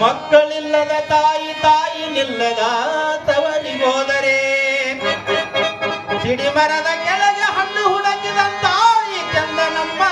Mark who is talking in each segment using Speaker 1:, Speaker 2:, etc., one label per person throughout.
Speaker 1: ಮಕ್ಕಳಿಲ್ಲದ ತಾಯಿ ತಾಯಿ ನಿಲ್ಲದ ತವರಿಗೋದರೆ ಸಿಡಿಮರದ ಕೆಳಗೆ ಹಣ್ಣು ಹುಡುಕಿದ ತಾಯಿ ಚಂದನಮ್ಮ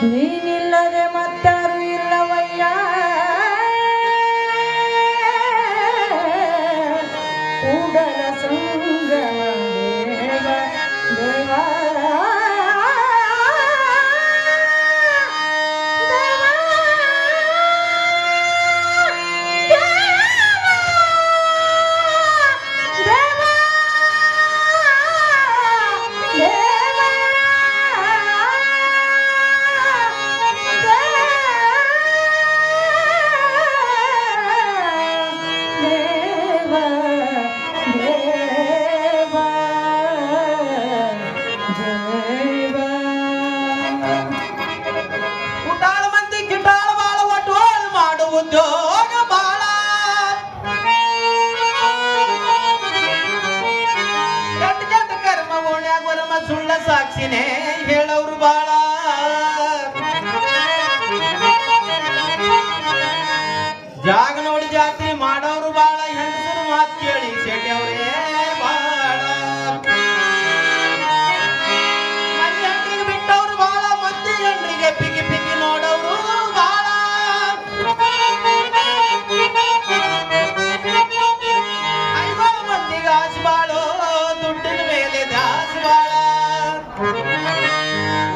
Speaker 1: Please.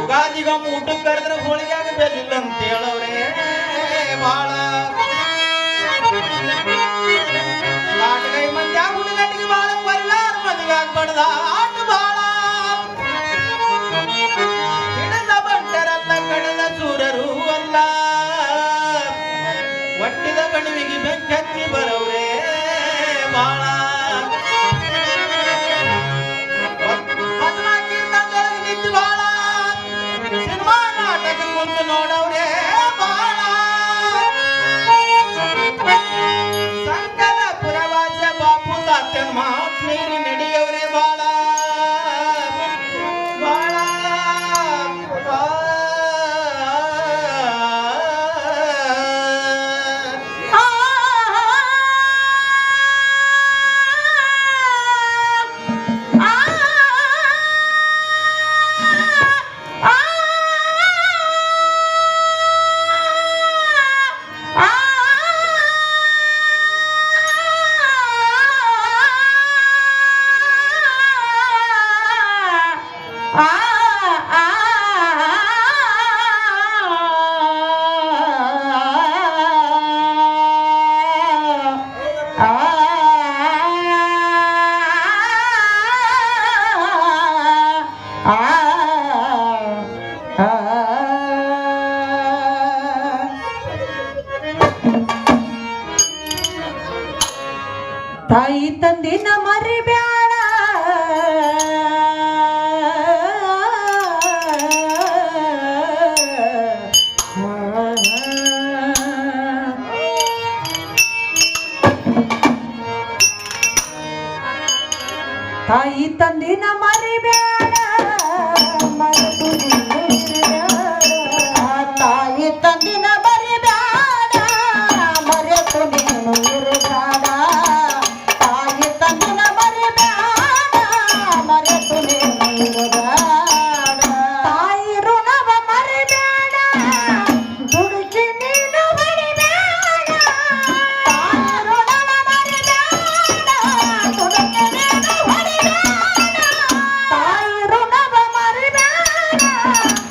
Speaker 1: ಉಗಾದಿಗೊಮ್ಮೆ ಊಟಕ್ಕೆ ಕರೆದ್ರೆ ಹೋಳಿಗೆ ಆಗಬೇಕಿಲ್ಲ ಅಂತ ಹೇಳೋರೇ ಬಾಳ ಲಾಟಗೈ ಮಂದಿ ಹುಡುಗಟ್ಟಿಗೆ ಬಾಳ ಪರಿಲಾರ ಮದುವೆ ಆಗ್ಬಾರ್ದ
Speaker 2: ದಿನ ಮರಿಬೇಡ.
Speaker 3: Thank you.